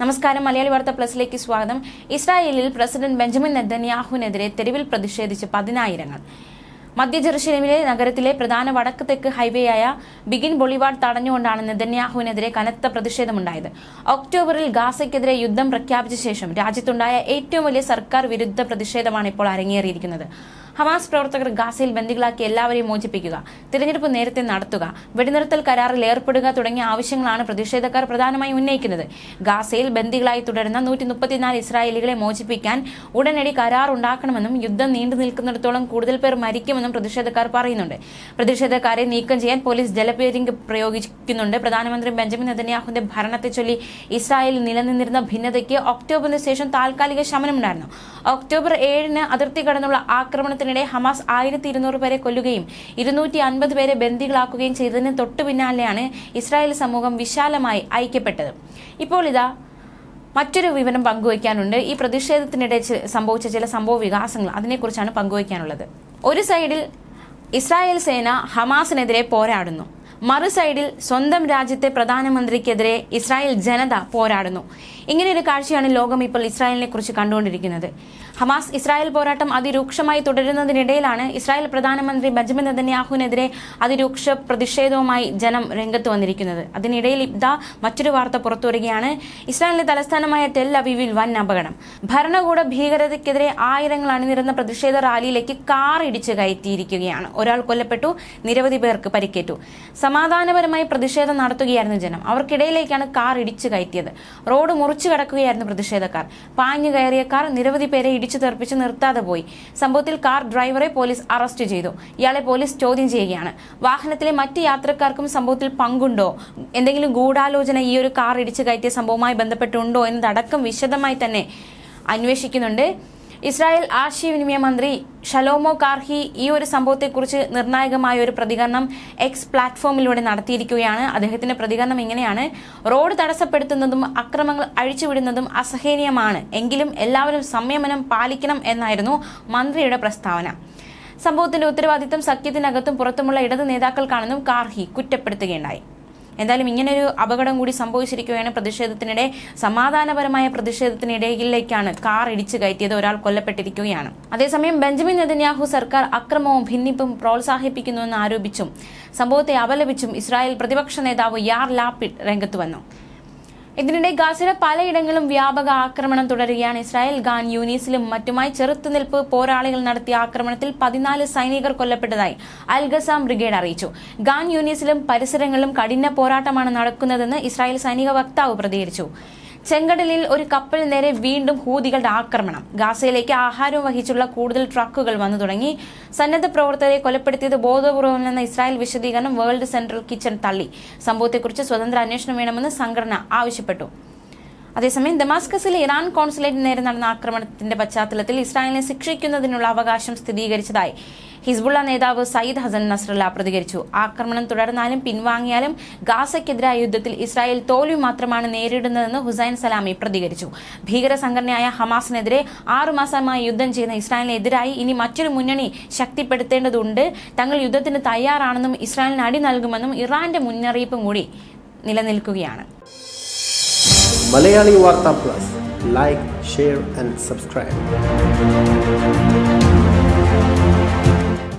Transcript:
നമസ്കാരം. മലയാളി വാർത്ത പ്ലസിലേക്ക് സ്വാഗതം. ഇസ്രായേലിൽ പ്രസിഡന്റ് ബെഞ്ചമിൻ നെതന്യാഹുവിനെതിരെ തെരുവിൽ പ്രതിഷേധിച്ച് പതിനായിരങ്ങൾ. മധ്യ ജെറുസലേമിലെ നഗരത്തിലെ പ്രധാന വടക്ക് തെക്ക് ഹൈവേയായ ബിഗിൻ ബൊളിവാർഡ് തടഞ്ഞുകൊണ്ടാണ് നെതന്യാഹുവിനെതിരെ കനത്ത പ്രതിഷേധമുണ്ടായത്. ഒക്ടോബറിൽ ഗാസയ്ക്കെതിരെ യുദ്ധം പ്രഖ്യാപിച്ച ശേഷം രാജ്യത്തുണ്ടായ ഏറ്റവും വലിയ സർക്കാർ വിരുദ്ധ പ്രതിഷേധമാണ് ഇപ്പോൾ അരങ്ങേറിയിരിക്കുന്നത്. ഹമാസ് പ്രവർത്തകർ ഗാസയിൽ ബന്ദികളാക്കി എല്ലാവരെയും മോചിപ്പിക്കുക തിരഞ്ഞെടുപ്പ് നേരത്തെ നടത്തുക വെടിനിർത്തൽ കരാറിൽ ഏർപ്പെടുക തുടങ്ങിയ ആവശ്യങ്ങളാണ് പ്രതിഷേധക്കാർ പ്രധാനമായി ഉന്നയിക്കുന്നത്. ഗാസയിൽ ബന്ദികളായി തുടരുന്ന നൂറ്റി മുപ്പത്തിനാല് ഇസ്രായേലികളെ മോചിപ്പിക്കാൻ ഉടനടി കരാർ ഉണ്ടാക്കണമെന്നും യുദ്ധം നീണ്ടു നിൽക്കുന്നിടത്തോളം കൂടുതൽ പേർ മരിക്കുമെന്നും പ്രതിഷേധക്കാർ പറയുന്നുണ്ട്. പ്രതിഷേധക്കാരെ നീക്കം ചെയ്യാൻ പോലീസ് ജലപേരിംഗ് പ്രയോഗിക്കുന്നുണ്ട്. പ്രധാനമന്ത്രി ബെഞ്ചമിൻ നെതന്യാഹുവിന്റെ ഭരണത്തെ ചൊല്ലി ഇസ്രായേൽ നിലനിന്നിരുന്ന ഭിന്നതയ്ക്ക് ഒക്ടോബറിന് ശേഷം താൽക്കാലിക ശമനമുണ്ടായിരുന്നു. ഒക്ടോബർ ഏഴിന് അതിർത്തി കടന്നുള്ള ആക്രമണത്തിനിടെ ഹമാസ് ആയിരത്തി ഇരുന്നൂറ് പേരെ കൊല്ലുകയും ഇരുന്നൂറ്റി അൻപത് പേരെ ബന്ദികളാക്കുകയും ചെയ്തതിന് തൊട്ടു പിന്നാലെയാണ് ഇസ്രായേൽ സമൂഹം വിശാലമായി ഐക്യപ്പെട്ടത്. ഇപ്പോൾ ഇതാ മറ്റൊരു വിവരം പങ്കുവയ്ക്കാനുണ്ട്. ഈ പ്രതിഷേധത്തിനിടെ സംഭവിച്ച ചില സംഭവ വികാസങ്ങൾ അതിനെക്കുറിച്ചാണ് പങ്കുവയ്ക്കാനുള്ളത്. ഒരു സൈഡിൽ ഇസ്രായേൽ സേന ഹമാസിനെതിരെ പോരാടുന്നു. മറു സൈഡിൽ സ്വന്തം രാജ്യത്തെ പ്രധാനമന്ത്രിക്കെതിരെ ഇസ്രായേൽ ജനത പോരാടുന്നു. ഇങ്ങനെയൊരു കാഴ്ചയാണ് ലോകം ഇപ്പോൾ ഇസ്രായേലിനെ കുറിച്ച് കണ്ടുകൊണ്ടിരിക്കുന്നത്. ഹമാസ് ഇസ്രായേൽ പോരാട്ടം അതിരൂക്ഷമായി തുടരുന്നതിനിടയിലാണ് ഇസ്രായേൽ പ്രധാനമന്ത്രി ബെഞ്ചമിൻ നെതന്യാഹുവിനെതിരെ അതിരൂക്ഷ പ്രതിഷേധവുമായി ജനം രംഗത്ത് വന്നിരിക്കുന്നത്. അതിനിടയിൽ ഇബ്ദ മറ്റൊരു വാർത്ത പുറത്തുവരികയാണ്. ഇസ്രായേലിന്റെ തലസ്ഥാനമായ ടെൽ അവീവിൽ വൻ അപകടം. ഭരണകൂട ഭീകരതയ്ക്കെതിരെ ആയിരങ്ങൾ അണിനിരുന്ന പ്രതിഷേധ റാലിയിലേക്ക് കാർ ഇടിച്ച് കയറ്റിയിരിക്കുകയാണ്. ഒരാൾ കൊല്ലപ്പെട്ടു നിരവധി പേർക്ക് പരിക്കേറ്റു. സമാധാനപരമായി പ്രതിഷേധം നടത്തുകയായിരുന്നു ജനം. അവർക്കിടയിലേക്കാണ് കാർ ഇടിച്ചു കയറ്റിയത്. റോഡ് മുറിച്ചു കടക്കുകയായിരുന്നു പ്രതിഷേധക്കാർ. പാഞ്ഞു കയറിയ കാർ നിരവധി പേരെ തെറിപ്പിച്ച് നിർത്താതെ പോയി. സംഭവത്തിൽ കാർ ഡ്രൈവറെ പോലീസ് അറസ്റ്റ് ചെയ്തു. ഇയാളെ പോലീസ് ചോദ്യം ചെയ്യുകയാണ്. വാഹനത്തിലെ മറ്റ് യാത്രക്കാർക്കും സംഭവത്തിൽ പങ്കുണ്ടോ? എന്തെങ്കിലും ഗൂഢാലോചന ഈ ഒരു കാർ ഇടിച്ചു കയറ്റിയ സംഭവവുമായി ബന്ധപ്പെട്ടുണ്ടോ എന്നതടക്കം വിശദമായി തന്നെ അന്വേഷിക്കുന്നുണ്ട്. ഇസ്രായേൽ ആശയവിനിമയ മന്ത്രി ഷലോമോ കാർഹി ഈ ഒരു സംഭവത്തെക്കുറിച്ച് നിർണായകമായ ഒരു പ്രതികരണം എക്സ് പ്ലാറ്റ്ഫോമിലൂടെ നടത്തിയിരിക്കുകയാണ്. അദ്ദേഹത്തിന്റെ പ്രതികരണം ഇങ്ങനെയാണ്. റോഡ് തടസ്സപ്പെടുത്തുന്നതും അക്രമങ്ങൾ അഴിച്ചുവിടുന്നതും അസഹനീയമാണ്. എങ്കിലും എല്ലാവരും സംയമനം പാലിക്കണം എന്നായിരുന്നു മന്ത്രിയുടെ പ്രസ്താവന. സംഭവത്തിന്റെ ഉത്തരവാദിത്തം സഖ്യത്തിനകത്തും പുറത്തുമുള്ള ഇടത് നേതാക്കൾക്കാണെന്നും കാർഹി കുറ്റപ്പെടുത്തുകയുണ്ടായി. എന്തായാലും ഇങ്ങനൊരു അപകടം കൂടി സംഭവിച്ചിരിക്കുകയാണ് പ്രതിഷേധത്തിനിടെ. സമാധാനപരമായ പ്രതിഷേധത്തിനിടയിലേക്കാണ് കാർ ഇടിച്ചു കയറ്റിയത്. ഒരാൾ കൊല്ലപ്പെട്ടിരിക്കുകയാണ്. അതേസമയം ബെഞ്ചമിൻ നെതന്യാഹു സർക്കാർ അക്രമവും ഭിന്നിപ്പും പ്രോത്സാഹിപ്പിക്കുന്നുവെന്ന് ആരോപിച്ചും സംഭവത്തെ അപലപിച്ചും ഇസ്രായേൽ പ്രതിപക്ഷ നേതാവ് യാർ ലാപ്പിഡ് രംഗത്ത് വന്നു. ഇതിനിടെ ഗാസയുടെ പലയിടങ്ങളും വ്യാപക ആക്രമണം തുടരുകയാണ്. ഇസ്രായേൽ ഗാൻ യൂനീസിലും മറ്റുമായി ചെറുത്തുനിൽപ്പ് പോരാളികൾ നടത്തിയ ആക്രമണത്തിൽ പതിനാല് സൈനികർ കൊല്ലപ്പെട്ടതായി അൽഗസാം ബ്രിഗേഡ് അറിയിച്ചു. ഗാൻ യൂനീസിലും പരിസരങ്ങളിലും കഠിന പോരാട്ടമാണ് നടക്കുന്നതെന്ന് ഇസ്രായേൽ സൈനിക വക്താവ് പ്രതികരിച്ചു. ചെങ്കടലിൽ ഒരു കപ്പൽ നേരെ വീണ്ടും ഹൂതികളുടെ ആക്രമണം. ഗാസയിലേക്ക് ആഹാരം വഹിച്ചുള്ള കൂടുതൽ ട്രക്കുകൾ വന്നു തുടങ്ങി. സന്നദ്ധ പ്രവർത്തകരെ കൊലപ്പെടുത്തിയത് ബോധപൂർവമെന്ന ഇസ്രായേൽ വിശദീകരണം വേൾഡ് സെൻട്രൽ കിച്ചൺ തള്ളി. സംഭവത്തെക്കുറിച്ച് സ്വതന്ത്ര അന്വേഷണം വേണമെന്ന് സംഘടന ആവശ്യപ്പെട്ടു. അതേസമയം ദമാസ്കസിലെ ഇറാൻ കോൺസുലേറ്റിന് നേരെ നടന്ന ആക്രമണത്തിന്റെ പശ്ചാത്തലത്തിൽ ഇസ്രായേലിനെ ശിക്ഷിക്കുന്നതിനുള്ള അവകാശം സ്ഥിരീകരിച്ചതായി ഹിസ്ബുള്ള നേതാവ് സയ്യിദ് ഹസൻ നസ്രല്ല പ്രതികരിച്ചു. ആക്രമണം തുടർന്നാലും പിൻവാങ്ങിയാലും ഗാസയ്ക്കെതിരായ യുദ്ധത്തിൽ ഇസ്രായേൽ തോൽവി മാത്രമാണ് നേരിടുന്നതെന്ന് ഹുസൈൻ സലാമി പ്രതികരിച്ചു. ഭീകര സംഘടനയായ ഹമാസിനെതിരെ ആറുമാസമായി യുദ്ധം ചെയ്യുന്ന ഇസ്രായേലിനെതിരായി ഇനി മറ്റൊരു മുന്നണി ശക്തിപ്പെടുത്തേണ്ടതുണ്ട്. തങ്ങൾ യുദ്ധത്തിന് തയ്യാറാണെന്നും ഇസ്രായേലിന് അടി നൽകുമെന്നും ഇറാന്റെ മുന്നറിയിപ്പും കൂടി നിലനിൽക്കുകയാണ്. Malayali Vartha plus. Like share and subscribe.